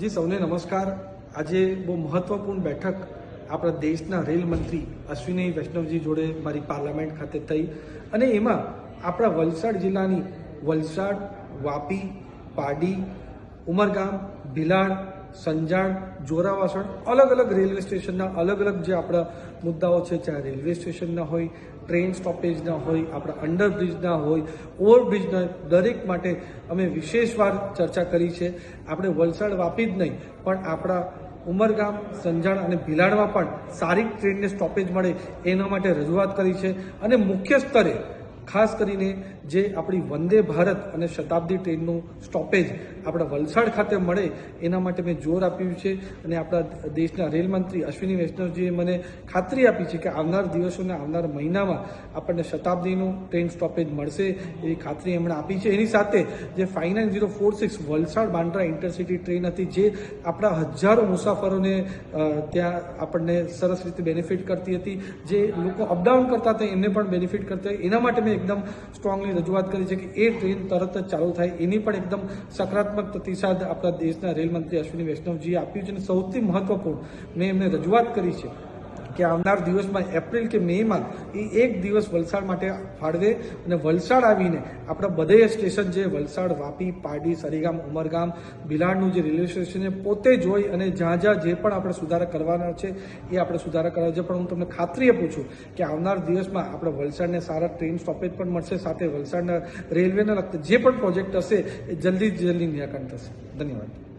જી, સૌને નમસ્કાર. આજે બહુ મહત્વપૂર્ણ બેઠક આપણા દેશના રેલ મંત્રી અશ્વિની વૈષ્ણવજી જોડે મારી પાર્લામેન્ટ ખાતે થઈ. અને એમાં આપણા વલસાડ જિલ્લાની વલસાડ, વાપી, પાડી, ઉમરગામ, ભિલાડ સંજાણ, જોરાવાસણ, અલગ અલગ રેલવે સ્ટેશનના અલગ અલગ જે આપણા મુદ્દાઓ છે, ચાહે રેલવે સ્ટેશનના હોય, ટ્રેન સ્ટોપેજના હોય, આપણા અંડરબ્રિજના હોય, ઓવરબ્રિજના દરેક માટે અમે વિશેષવાર ચર્ચા કરી છે. આપણે વલસાડ વાપી જ નહીં, પણ આપણા ઉમરગામ, સંજાણ અને ભિલાડમાં પણ સારી ટ્રેનને સ્ટોપેજ મળે એના માટે રજૂઆત કરી છે. અને મુખ્ય સ્તરે ખાસ કરીને જે આપણી વંદે ભારત અને શતાબ્દી ટ્રેનનું સ્ટોપેજ આપણા વલસાડ ખાતે મળે, એના માટે મેં જોર આપ્યું છે અને આપણા દેશના રેલ મંત્રી અશ્વિની વૈષ્ણવજીએ મને ખાતરી આપી છે કે આવનાર દિવસોને આવનાર મહિનામાં આપણને શતાબ્દીનું ટ્રેન સ્ટોપેજ મળશે એવી ખાતરી એમણે આપી છે. એની સાથે જે five nine zero four six Valsad Bandra intercity train હતી, જે આપણા હજારો મુસાફરોને ત્યાં આપણને સરસ રીતે બેનિફિટ કરતી હતી. જે લોકો અપડાઉન કરતા હતા, એમને પણ બેનિફિટ કરતા એના માટે મેં એકદમ સ્ટ્રોંગલી રજૂઆત કરી છે કે એ ટ્રેન તરત જ ચાલુ થાય. એની પણ એકદમ સકારાત્મક પ્રતિસાદ આપણા દેશના રેલ મંત્રી અશ્વિની વૈષ્ણવજીએ આપ્યું છે અને સૌથી મહત્વપૂર્ણ મેં એમને રજૂઆત કરી છે. કે આવનાર દિવસમાં, એપ્રિલ કે મેમાં એ એક દિવસ વલસાડ માટે ફાળવે અને વલસાડ આવીને આપણા બધે સ્ટેશન જે વલસાડ, વાપી, પારડી, સરીગામ, ઉમરગામ, બિલાડનું જે રેલવે સ્ટેશન છે, પોતે જોઈ અને જ્યાં જ્યાં જે પણ આપણે સુધારા કરવાના છે, એ આપણે સુધારા કરવા છે. પણ હું તમને ખાતરી આપું છું કે આવનાર દિવસમાં આપણે વલસાડને સારા ટ્રેન સ્ટોપેજ પણ મળશે, સાથે વલસાડના રેલવેને લગતા જે પણ પ્રોજેક્ટ હશે, એ જલ્દી જલ્દી નિરાકરણ થશે. ધન્યવાદ.